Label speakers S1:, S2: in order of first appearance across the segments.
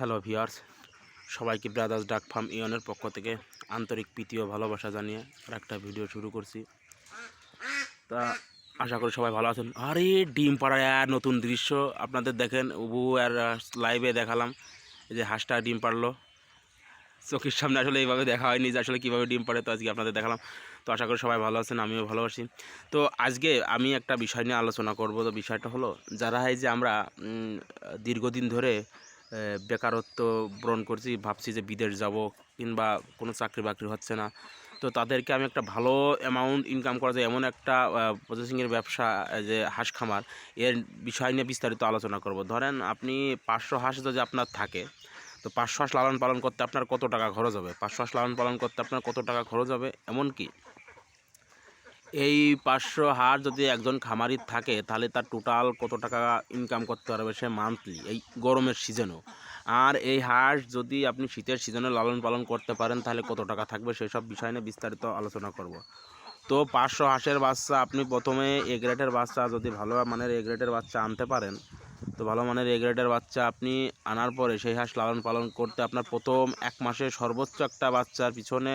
S1: Hello viewers সবাইকে brothers ডাক farm ইয়নের পক্ষ থেকে আন্তরিক প্রীতি ও ভালোবাসা জানিয়ে আর একটা ভিডিও শুরু করছি। তা আশা করি সবাই ভালো আছেন। আরে, ডিম পাড়ায় আর নতুন দৃশ্য আপনাদের দেখেন, উবু আর লাইভে দেখালাম। যে হাঁসটা ডিম পাড়লো। চোখের সামনে আসলে এইভাবে দেখা হয়নি যে আসলে কীভাবে ডিম পাড়ে, তো আজকে আপনাদের দেখালাম। তো আশা করি সবাই ভালো আছেন, আমিও ভালোবাসি তো আজকে আমি একটা বিষয় নিয়ে আলোচনা করব। তো বিষয়টা হলো, যারা এই যে আমরা দীর্ঘদিন ধরে বেকারত্ব বরণ করছি, ভাবছি যে বিদেশ যাব কিংবা কোনো চাকরি বাকরি হচ্ছে না। তো তাদেরকে আমি একটা ভালো অ্যামাউন্ট ইনকাম করা যায় এমন একটা প্রসেসিংয়ের ব্যবসা যে হাঁস খামার, এর বিষয় নিয়ে বিস্তারিত আলোচনা করব। ধরেন আপনি পাঁচশো হাঁস যদি আপনার থাকে, তো পাঁচশো হাঁস লালন পালন করতে আপনার কত টাকা খরচ হবে? পাঁচশো হাঁস লালন পালন করতে আপনার কত টাকা খরচ হবে? এমনকি এই পাঁচশো হাঁস যদি একজন খামারির থাকে, তাহলে তার টোটাল কত টাকা ইনকাম করতে পারবে সে মান্থলি এই গরমের সিজনেও আর এই হাঁস যদি আপনি শীতের সিজনে লালন পালন করতে পারেন, তাহলে কত টাকা থাকবে সেসব বিষয় নিয়ে বিস্তারিত আলোচনা করব। তো পাঁচশো হাঁসের বাচ্চা, আপনি প্রথমে এ গ্রেডের বাচ্চা, যদি ভালো মানের এ বাচ্চা আনতে পারেন, তো ভালো মানের এ বাচ্চা আপনি আনার পরে সেই হাঁস লালন পালন করতে আপনার প্রথম এক মাসে সর্বোচ্চ একটা বাচ্চার পিছনে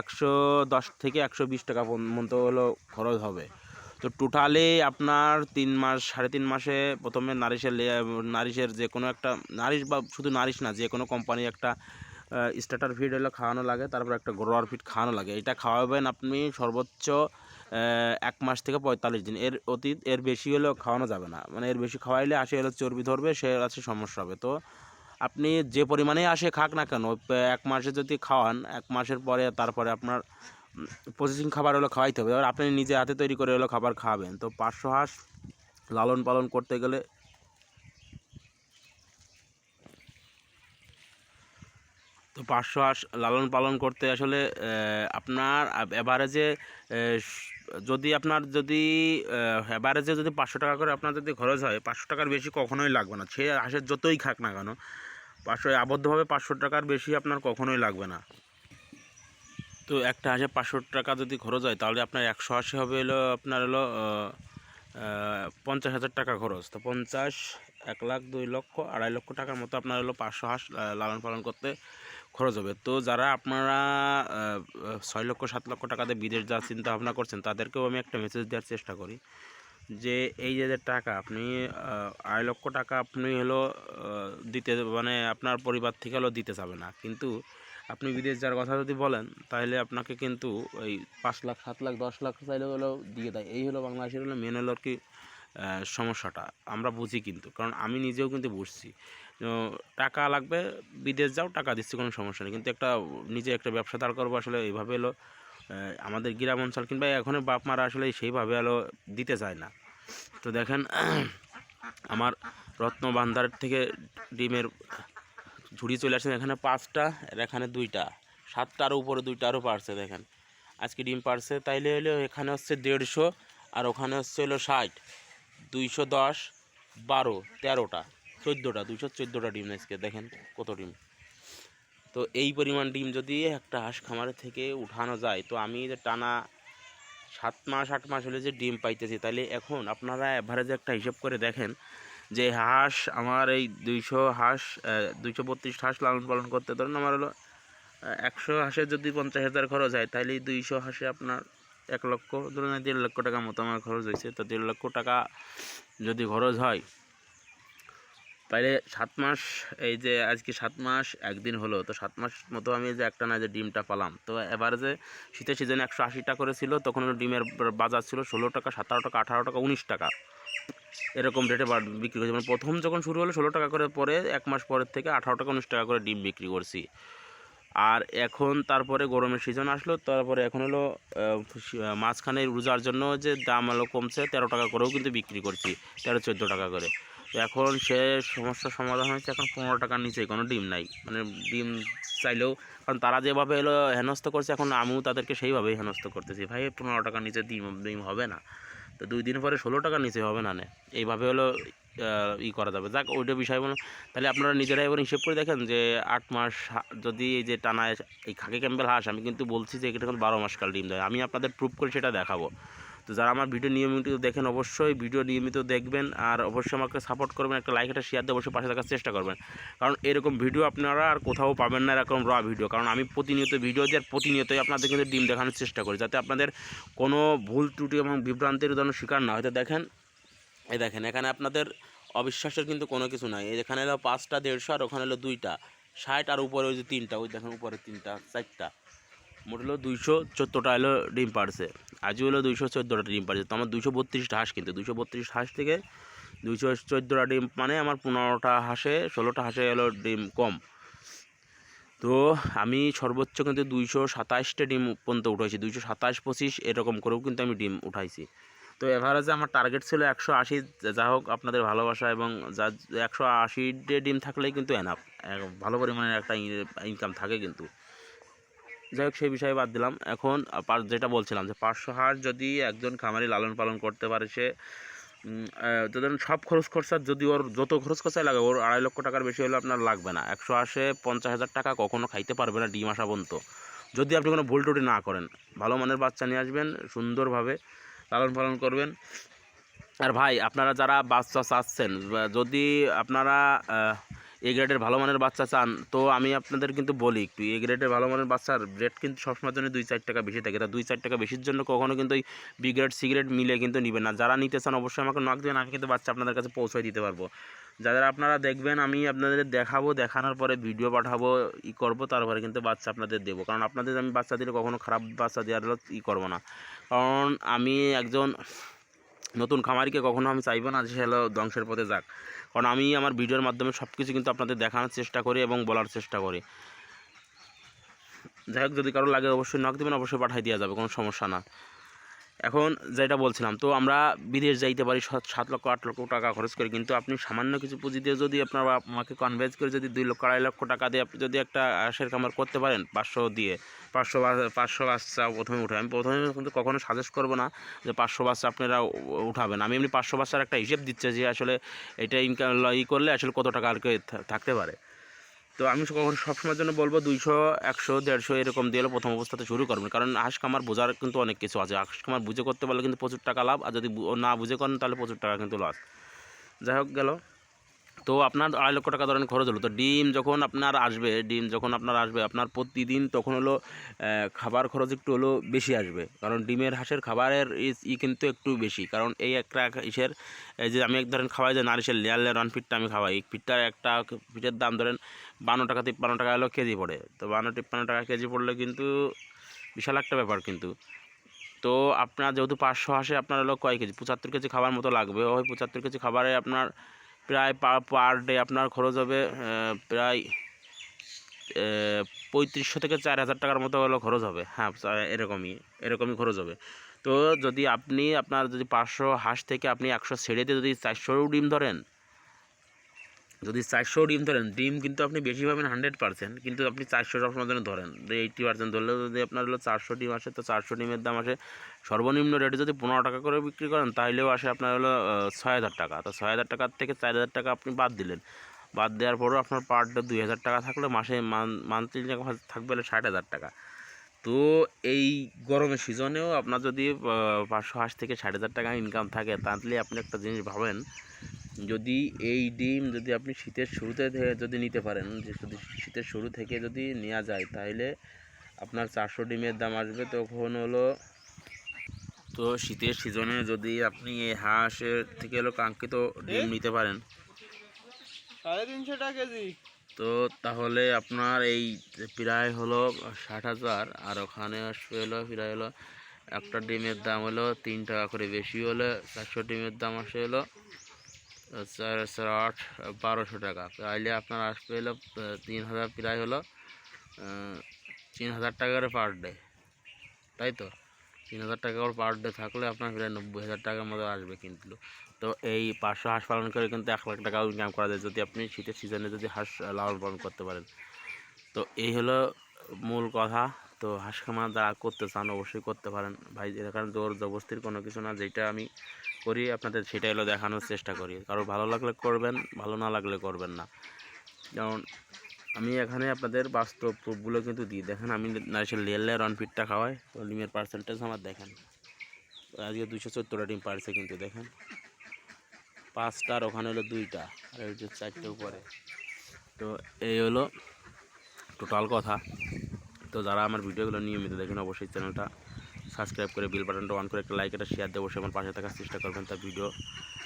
S1: একশো দশ থেকে একশো বিশ টাকা পর্যন্ত হলো খরচ হবে। তো টোটালি আপনার তিন মাস, সাড়ে তিন মাসে প্রথমে নারিশের নারিশের যে কোনো একটা, নারিশ বা শুধু নারিশ না, যে কোনো কোম্পানি একটা স্টার্টার ফিড হলো খাওয়ানো লাগে, তারপর একটা গ্রোয়ার ফিড খাওয়ানো লাগে। এটা খাওয়াবেন আপনি সর্বোচ্চ এক মাস থেকে পঁয়তাল্লিশ দিন। এর অতীত, এর বেশি হলেও খাওয়ানো যাবে না। মানে এর বেশি খাওয়াইলে আসে হলো চর্বি ধরবে, সে আছে সমস্যা হবে। তো আপনি যে পরিমাণে আসে খাক না কেন এক মাসে যদি খাওয়ান, এক মাসের পরে তারপরে আপনার প্রসেসিং খাবার হলো খাওয়াইতে হবে। এবার আপনি নিজে হাতে তৈরি করে হলো খাবার খাওয়াবেন তো পাঁচশো হাঁস লালন পালন করতে গেলে তো পাঁচশো হাঁস লালন পালন করতে আসলে আপনার অ্যাভারেজে যদি আপনার যদি অ্যাভারেজে যদি পাঁচশো টাকা করে আপনার যদি খরচ হয়, পাঁচশো টাকার বেশি কখনোই লাগবে না। সে হাঁসের যতই খাক না কেন পাঁচশো, আবদ্ধভাবে পাঁচশো টাকার বেশি আপনার কখনোই লাগবে না। তো একটা হাঁসে পাঁচশো টাকা যদি খরচ হয়, তাহলে আপনার একশো আশি হবে হলো আপনার হলো পঞ্চাশ হাজার টাকা খরচ। তো পঞ্চাশ, এক লাখ, দুই লক্ষ, আড়াই লক্ষ টাকার মতো আপনার হলো পাঁচশো হাঁস লালন পালন করতে খরচ হবে। তো যারা আপনারা ছয় লক্ষ, সাত লক্ষ টাকাতে বিদেশ যাওয়ার চিন্তা ভাবনা করছেন, তাদেরকেও আমি একটা মেসেজ দেওয়ার চেষ্টা করি। যে এই যে টাকা আপনি আড়াই লক্ষ টাকা আপনি হলো দিতে মানে আপনার পরিবার থেকে হলো দিতে যাবে না। কিন্তু আপনি বিদেশ যাওয়ার কথা যদি বলেন, তাহলে আপনাকে কিন্তু ওই পাঁচ লাখ, সাত লাখ, দশ লাখ চাইলে হলো দিয়ে দেয়। এই হলো বাংলাদেশের হলো মেন হলো কি সমস্যাটা। আমরা বুঝি কিন্তু, কারণ আমি নিজেও কিন্তু বুঝছি। টাকা লাগবে, বিদেশ যাও, টাকা দিচ্ছি, কোনো সমস্যা নেই। কিন্তু একটা, নিজে একটা ব্যবসা দাঁড় করব আসলে এইভাবে হলো আমাদের গ্রাম অঞ্চল কিংবা এখনও বাপ মারা আসলে সেইভাবে হলো দিতে চায় না। তো দেখেন, আমার রত্ন ভান্ডার থেকে ডিমের ঝুড়ি চলে আসছে এখানে পাঁচটা, আর এখানে দুইটা। সাতটার উপরে দুইটা আরও পারছে, দেখেন। আজকে ডিম পারছে, তাইলে হলো এখানে হচ্ছে দেড়শো, আর ওখানে হচ্ছে হলো ষাট। দুইশো দশ, বারো, তেরোটা, চোদ্দোটা, দুইশো চোদ্দোটা ডিম আজকে, দেখেন কত ডিম। তো এই পরিমাণ ডিম যদি একটা হাঁস খামারে থেকে উঠানো যায়, তো আমি যে টানা সাত মাস, আট মাস হলে যে ডিম পাইতেছি তাহলে এখন আপনারা অ্যাভারেজে একটা হিসেব করে দেখেন যে হাঁস আমার এই দুইশো হাঁস দুইশো বত্রিশ হাঁস লালন পালন করতে, ধরুন আমার হলো একশো হাঁসে যদি পঞ্চাশ হাজার খরচ হয় তাহলে দুইশো হাঁসে আপনার এক লক্ষ, ধরুন দেড় লক্ষ টাকা মতো আমার খরচ হয়েছে তো দেড় লক্ষ টাকা যদি খরচ হয় তাহলে সাত মাস, এই যে আজকে সাত মাস, একদিন হলো। তো সাত মাস মতো আমি যে একটা না যে ডিমটা পালাম। তো এবার যে শীতের সিজনে একশো আশি টাকা করে ছিল তখন ডিমের বাজার ছিল ষোলো টাকা, সতেরো টাকা, আঠারো টাকা, উনিশ টাকা। এরকম রেটে বিক্রি করছি। মানে প্রথম যখন শুরু হলো ষোলো টাকা করে পরে, এক মাস পরের থেকে আঠারো টাকা, উনিশ টাকা করে ডিম বিক্রি করছি। আর এখন তারপরে গরমের সিজন আসলো, তারপরে এখন হলো মাঝখানে রোজার জন্য যে দাম হলো কমছে, তেরো টাকা করেও কিন্তু বিক্রি করছি, তেরো, চোদ্দ টাকা করে। এখন সে সমস্যার সমাধান হয়েছে, এখন পনেরো টাকার নিচে কোনো ডিম নাই। মানে ডিম চাইলেও, কারণ তারা যেভাবে এলো, হেনস্থ করছে, এখন আমিও তাদেরকে সেইভাবেই হেনস্থ করতেছি। ভাই, পনেরো টাকার নিচে ডিম ডিম হবে না। তো দুই দিন পরে ষোলো টাকার নিচে হবে না নে। এইভাবে হলো ই করা যাবে। যাক, ওইটা বিষয় বলুন তাহলে আপনারা নিজেরাই এবার হিসেব করে দেখেন যে, আট মাস যদি এই যে টানা এই খাকি ক্যাম্পেল হাঁস, আমি কিন্তু বলছি যে, এটা বারো মাস কাল ডিম দেয়। আমি আপনাদের প্রুফ করে সেটা দেখাবো। তো যারা আমার ভিডিও নিয়মিত দেখেন অবশ্যই ভিডিও নিয়মিত দেখবেন আর অবশ্যই আমাকে সাপোর্ট করবেন, একটা লাইক একটা শেয়ার দিয়ে অবশ্যই পাশে থাকার চেষ্টা করবেন। কারণ এরকম ভিডিও আপনারা আর কোথাও পাবেন না এরকম র ভিডিও কারণ আমি প্রতিনিয়ত ভিডিও দিয়ে প্রতিনিয়তই আপনাদের কিন্তু ডিম দেখানোর চেষ্টা করি, যাতে আপনাদের কোনো ভুল ত্রুটি এবং বিভ্রান্তির যেন শিকার না হয়তো দেখেন, এই দেখেন, এখানে আপনাদের অবিশ্বাসের কিন্তু কোনো কিছু নাই। এখানে হলো পাঁচটা, দেড়শো আর ওখানে হলো দুইটা, ষাট আর উপরে ওই যে তিনটা, ওই দেখেন উপরে তিনটা, চারটা। মোট হলো দুইশো চোদ্দোটা হলো ডিম পারছে আজও হলো দুইশো চোদ্দোটা ডিম পারছে তো আমার দুশো বত্রিশটা হাঁস কিন্তু। দুশো বত্রিশ হাঁস থেকে দুইশো চোদ্দোটা ডিম মানে আমার পনেরোটা হাঁসে, ষোলোটা হাঁসে হলো ডিম কম। তো আমি সর্বোচ্চ কিন্তু দুইশো সাতাশটা ডিম পর্যন্ত উঠাইছি। দুইশো সাতাশ পঁচিশ এরকম করেও কিন্তু আমি ডিম উঠাইছি। তো এভারেজে আমার টার্গেট ছিল একশো আশি। যা হোক আপনাদের ভালোবাসা এবং যা একশো আশিটে ডিম থাকলেই কিন্তু এনাফ ভালো পরিমাণের একটা ইনকাম থাকে কিন্তু। যাই হোক, সেই বিষয়ে বাদ দিলাম। এখন যেটা বলছিলাম যে পাঁচশো হাঁস যদি একজন খামারি লালন পালন করতে পারে সে তো ধরুন সব খরচ খরচা যদি ওর যত খরচ খরচাই লাগে ওর আড়াই লক্ষ টাকার বেশি হলে আপনার লাগবে না। একশো আশে পঞ্চাশ হাজার টাকা কখনো খাইতে পারবে না ডিম আসা পর্যন্ত। যদি আপনি কোনো ভুল টুটি না করেন, ভালো মানের বাচ্চা নিয়ে আসবেন, সুন্দরভাবে লালন পালন করবেন। আর ভাই, আপনারা যারা বাচ্চা চাচ্ছেন যদি আপনারা এ গ্রেডের ভালো মানের বাচ্চা চান, তো আমি আপনাদের কিন্তু বলি একটু এ গ্রেডের ভালো মানের বাচ্চার রেট কিন্তু সবসময়ের জন্য দুই চার টাকা বেশি থাকে। তা দুই চার টাকা বেশির জন্য কখনও কিন্তু ওই বি গ্রেড সি গ্রেড মিলে কিন্তু নেবেন না। যারা নিতে চান অবশ্যই আমাকে নক দেবেন আমি কিন্তু বাচ্চা আপনাদের কাছে পৌঁছে দিতে পারব। যারা আপনারা দেখবেন, আমি আপনাদের দেখাবো, দেখানোর পরে ভিডিও পাঠাবো, ই করব, তারপরে কিন্তু বাচ্চা আপনাদের দেবো। কারণ আপনাদের আমি বাচ্চা দিলে কখনো খারাপ বাচ্চা দেওয়ার ই করব না। কারণ আমি একজন নতুন খামারিকে কখনো আমি চাইব না যে হলো ধ্বংসের পথে যাক। কারণ আমি আমার ভিডিওর মাধ্যমে সব কিছু কিন্তু আপনাদের দেখানোর চেষ্টা করি এবং বলার চেষ্টা করি। যাই হোক, যদি কারও লাগে অবশ্যই নক দেবেন, অবশ্যই পাঠাই দেওয়া যাবে, কোনো সমস্যা না। এখন যেটা বলছিলাম, তো আমরা বিদেশ যাইতে পারি, সাত লক্ষ, আট লক্ষ টাকা খরচ করি, কিন্তু আপনি সামান্য কিছু পুঁজি দিয়ে যদি আপনার আমাকে কনভেন্স করে যদি দুই লক্ষ, আড়াই লক্ষ টাকা দিয়ে আপনি যদি একটা আশের কামার করতে পারেন, পাঁচশো দিয়ে, পাঁচশো পাঁচশো বাচ্চা প্রথমে উঠে আমি প্রথমে কিন্তু কখনো সাজেস্ট করব না যে পাঁচশো বাচ্চা আপনারা উঠাবেন। আমি এমনি পাঁচশো বাচ্চার একটা হিসেব দিচ্ছে যে আসলে এটা ইনকাম ই করলে আসলে কত টাকা আর কি থাকতে পারে। তো আমি কখন সবসময়ের জন্য বলব দুইশো, একশো, দেড়শো এরকম দিয়ে প্রথম অবস্থাতে শুরু করবেন। কারণ হাঁস খামার বোঝার কিন্তু অনেক কিছু আছে। হাঁস খামার বুঝে করতে পারলে কিন্তু প্রচুর টাকা লাভ, আর যদি না বুঝে করেন তাহলে প্রচুর টাকা কিন্তু লস যাই হোক গেল। তো আপনার আড়াই লক্ষ টাকা ধরেন খরচ হলো। তো ডিম যখন আপনার আসবে, ডিম যখন আপনার আসবে, আপনার প্রতিদিন তখন হলো খাবার খরচ একটু হলো বেশি আসবে। কারণ ডিমের হাঁসের খাবারের ই- কিন্তু একটু বেশি। কারণ এই একটা ইসের, এই যে আমি এক ধরেন খাওয়াই যে নারিশের লেয়ার লেয়ার ফিটটা আমি খাওয়াই। ফিটটার একটা ফিটের দাম ধরেন বান্ন টাকা, তিপ্পান্ন টাকা হলো কেজি পড়ে। তো বান্ন, তিপ্পান্ন টাকা কেজি পড়লে কিন্তু বিশাল একটা ব্যাপার কিন্তু। তো আপনার যেহেতু পাঁচশো হাঁসে আপনার হলো কয় কেজি? পঁচাত্তর কেজি খাবার মতো লাগবে। ওই পঁচাত্তর কেজি খাবারে আপনার প্রায় পার ডে আপনার খরচ হবে প্রায় পঁয়ত্রিশশো থেকে চার হাজার টাকার মতো হলো খরচ হবে। হ্যাঁ এরকমই এরকমই খরচ হবে। তো যদি আপনি, আপনার যদি পাঁচশো হাঁস থেকে আপনি একশো ছেড়ে দিয়ে যদি চারশোরও ডিম ধরেন যদি চারশো ডিম ধরেন, ডিম কিন্তু আপনি বেশি পাবেন হান্ড্রেড পার্সেন্ট কিন্তু আপনি চারশো সবসময় জন্য ধরেন এইটটি পার্সেন্ট ধরলে যদি আপনার হলো চারশো ডিম আসে, তো চারশো ডিমের দাম আসে সর্বনিম্ন রেটে যদি পনেরো টাকা করে বিক্রি করেন তাহলেও আসে আপনার হলো ছয় হাজার টাকা। তো ছয় হাজার টাকার থেকে চার হাজার টাকা আপনি বাদ দিলেন। বাদ দেওয়ার পরেও আপনার পার ডে দুই হাজার টাকা থাকলে মাসে মান্থলি থাকবে হলে ষাট হাজার টাকা। তো এই গরমের সিজনেও আপনার যদি পাঁচশো হাঁস থেকে ষাট হাজার টাকা ইনকাম থাকে, তাহলে আপনি একটা জিনিস ভাবেন যদি এই ডিম যদি আপনি শীতের শুরুতে যদি নিতে পারেন যে যদি শীতের শুরু থেকে যদি নেওয়া যায় তাহলে আপনার চারশো ডিমের দাম আসবে তখন হলো তো শীতের সিজনে যদি আপনি এই হাঁসের থেকে হলো কাঙ্ক্ষিত ডিম নিতে পারেন।
S2: সাড়ে তিনশো টাকা কেজি।
S1: তো তাহলে আপনার এই প্রায় হলো ষাট হাজার আর ওখানে আসবে হলো প্রায় হলো একটা ডিমের দাম হলো তিন টাকা করে। বেশি হলে চারশো ডিমের দাম আসে হলো চার আট, বারোশো টাকা। তাইলে আপনার আসবে হলো তিন হাজার প্রায় হলো তিন হাজার টাকা করে পার ডে তাই তো? তিন হাজার টাকা করে পার ডে থাকলে আপনার প্রায় নব্বই হাজার টাকার মতো আসবে কিন্তু। তো এই পাঁচশো হাঁস পালন করে কিন্তু এক লাখ টাকা ইনকাম করা যায়, যদি আপনি শীতের সিজনে যদি হাঁস লালন পালন করতে পারেন। তো এই হলো মূল কথা। তো হাঁস খামার যারা করতে চান অবশ্যই করতে পারেন। ভাই এখানে জোর জবস্তির কোনো কিছু না, যেটা আমি করি আপনাদের সেটাই হলো দেখানোর চেষ্টা করি। কারও ভালো লাগলে করবেন, ভালো না লাগলে করবেন না। যেমন আমি এখানে আপনাদের বাস্তব প্রুফগুলো কিন্তু দিই। দেখেন, আমি লেয়ার লেয়ার অনফিটটা খাওয়াই, তো লিমের পার্সেন্টেজ আমার দেখেন। আজকে দুশো চোদ্দোটা ডিম পারছে কিন্তু, দেখেন। পাঁচটার ওখানে হলো দুইটা, আর চারটে উপরে। তো এই হলো টোটাল কথা। তো যারা আমার ভিডিওগুলো নিয়মিত দেখেন অবশ্যই চ্যানেলটা সাবস্ক্রাইব করে বিল বাটনটা অন করে একটা লাইক একটা শেয়ার দিয়ে অবশ্যই আমার পাশে থাকার চেষ্টা করবেন তার ভিডিও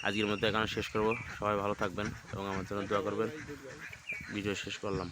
S1: আজকের মধ্যে এখানে শেষ করব। সবাই ভালো থাকবেন এবং আমার জন্য দোয়া করবেন। ভিডিও শেষ করলাম।